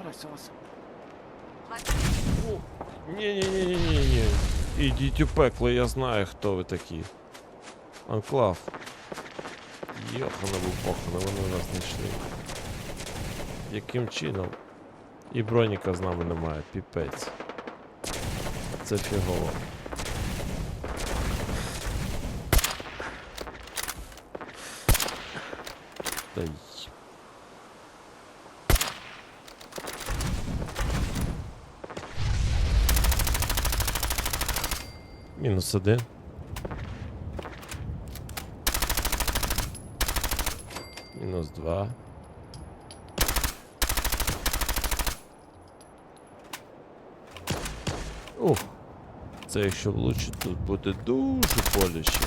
Варась, Вася. Ні-ні-ні-ні-ні. Ідіть у пекло, я знаю, хто ви такі. Анклав. Йохана бупохана, вони нас знайшли. Яким чином? І броніка з нами немає, піпець. Це фігово. Та Мінус один. Мінус два. Ух. Це якщо влучить, тут буде дуже боляче.